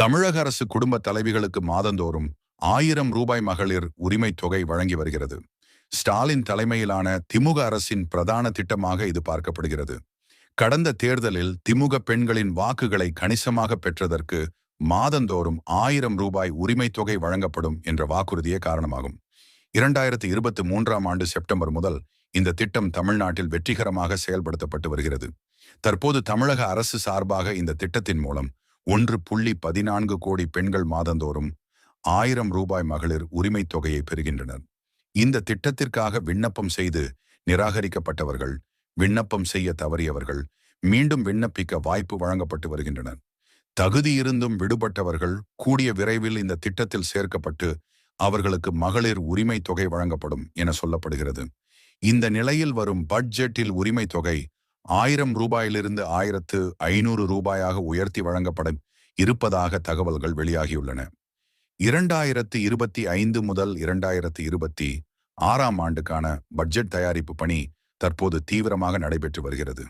தமிழக அரசு குடும்ப தலைவிகளுக்கு மாதந்தோறும் ஆயிரம் ரூபாய் மகளிர் உரிமை தொகை வழங்கி வருகிறது. ஸ்டாலின் தலைமையிலான திமுக அரசின் பிரதான திட்டமாக இது பார்க்கப்படுகிறது. கடந்த தேர்தலில் திமுக பெண்களின் வாக்குகளை கணிசமாக பெற்றதற்கு மாதந்தோறும் ஆயிரம் ரூபாய் உரிமை தொகை வழங்கப்படும் என்ற வாக்குறுதியே காரணமாகும். இரண்டாயிரத்தி இருபத்தி மூன்றாம் ஆண்டு செப்டம்பர் முதல் இந்த திட்டம் தமிழ்நாட்டில் வெற்றிகரமாக செயல்படுத்தப்பட்டு வருகிறது. தற்போது தமிழக அரசு சார்பாக இந்த திட்டத்தின் மூலம் ஒன்று புள்ளி பதினான்கு கோடி பெண்கள் மாதந்தோறும் ஆயிரம் ரூபாய் மகளிர் உரிமை தொகையை பெறுகின்றனர். இந்த திட்டத்திற்காக விண்ணப்பம் செய்து நிராகரிக்கப்பட்டவர்கள் விண்ணப்பம் செய்ய தவறியவர்கள் மீண்டும் விண்ணப்பிக்க வாய்ப்பு வழங்கப்பட்டு வருகின்றனர். தகுதியிருந்தும் விடுபட்டவர்கள் கூடிய விரைவில் இந்த திட்டத்தில் சேர்க்கப்பட்டு அவர்களுக்கு மகளிர் உரிமை தொகை வழங்கப்படும் என சொல்லப்படுகிறது. இந்த நிலையில் வரும் பட்ஜெட்டில் உரிமை தொகை ஆயிரம் ரூபாயிலிருந்து ஆயிரத்து ஐநூறு ரூபாயாக உயர்த்தி வழங்கப்பட இருப்பதாக தகவல்கள் வெளியாகியுள்ளன. இரண்டாயிரத்து இருபத்தி ஐந்து முதல் இரண்டாயிரத்து இருபத்தி ஆறாம் ஆண்டுக்கான பட்ஜெட் தயாரிப்பு பணி தற்போது தீவிரமாக நடைபெற்று வருகிறது.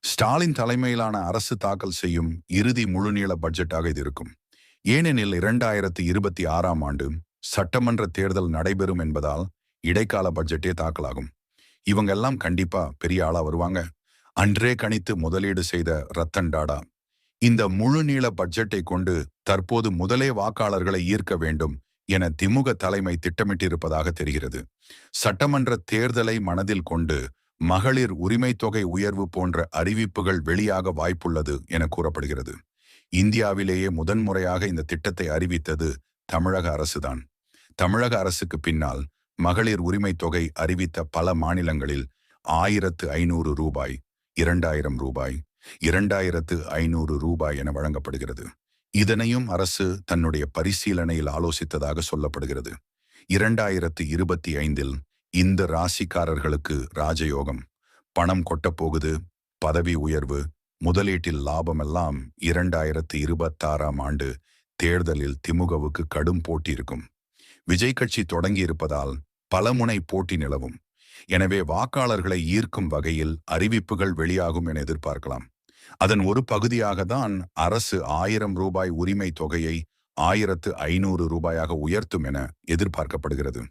ஸ்டாலின் தலைமையிலான அரசு தாக்கல் செய்யும் இறுதி முழுநீள பட்ஜெட்டாக இது இருக்கும். ஏனெனில் இரண்டாயிரத்து இருபத்தி ஆறாம் ஆண்டு சட்டமன்ற தேர்தல் நடைபெறும் என்பதால் இடைக்கால பட்ஜெட்டே தாக்கலாகும். இவங்க எல்லாம் கண்டிப்பா பெரிய ஆளா வருவாங்க. அன்றே கணித்து முதலீடு செய்த ரத்தன் டாடா. இந்த முழு நீள பட்ஜெட்டை கொண்டு தற்போது முதலே வாக்காளர்களை ஈர்க்க வேண்டும் என திமுக தலைமை திட்டமிட்டிருப்பதாக தெரிகிறது. சட்டமன்ற தேர்தலை மனதில் கொண்டு மகளிர் உரிமை தொகை உயர்வு போன்ற அறிவிப்புகள் வெளியாக வாய்ப்புள்ளது என கூறப்படுகிறது. இந்தியாவிலேயே முதன்முறையாக இந்த திட்டத்தை அறிவித்தது தமிழக அரசுதான். தமிழக அரசுக்கு பின்னால் மகளிர் உரிமை தொகை அறிவித்த பல மாநிலங்களில் ஆயிரத்து ஐநூறு ரூபாய் இரண்டாயிரம் ரூபாய் இரண்டாயிரத்து ஐநூறு ரூபாய் என வழங்கப்படுகிறது. இதனையும் அரசு தன்னுடைய பரிசீலனையில் ஆலோசித்ததாக சொல்லப்படுகிறது. இரண்டாயிரத்து இருபத்தி ஐந்தில் இந்த ராசிக்காரர்களுக்கு ராஜயோகம் பணம் கொட்டப்போகுது பதவி உயர்வு முதலீட்டில் லாபமெல்லாம் இரண்டாயிரத்து இருபத்தாறாம் ஆண்டு தேர்தலில் திமுகவுக்கு கடும் போட்டி இருக்கும். விஜய் கட்சி தொடங்கி இருப்பதால் பலமுனை போட்டி நிலவும். எனவே வாக்காளர்களை ஈர்க்கும் வகையில் அறிவிப்புகள் வெளியாகும் என எதிர்பார்க்கலாம். அதன் ஒரு பகுதியாக தான் அரசு ஆயிரம் ரூபாய் உரிமை தொகையை ஆயிரத்து ஐநூறு ரூபாயாக உயர்த்தும் என எதிர்பார்க்கப்படுகிறது.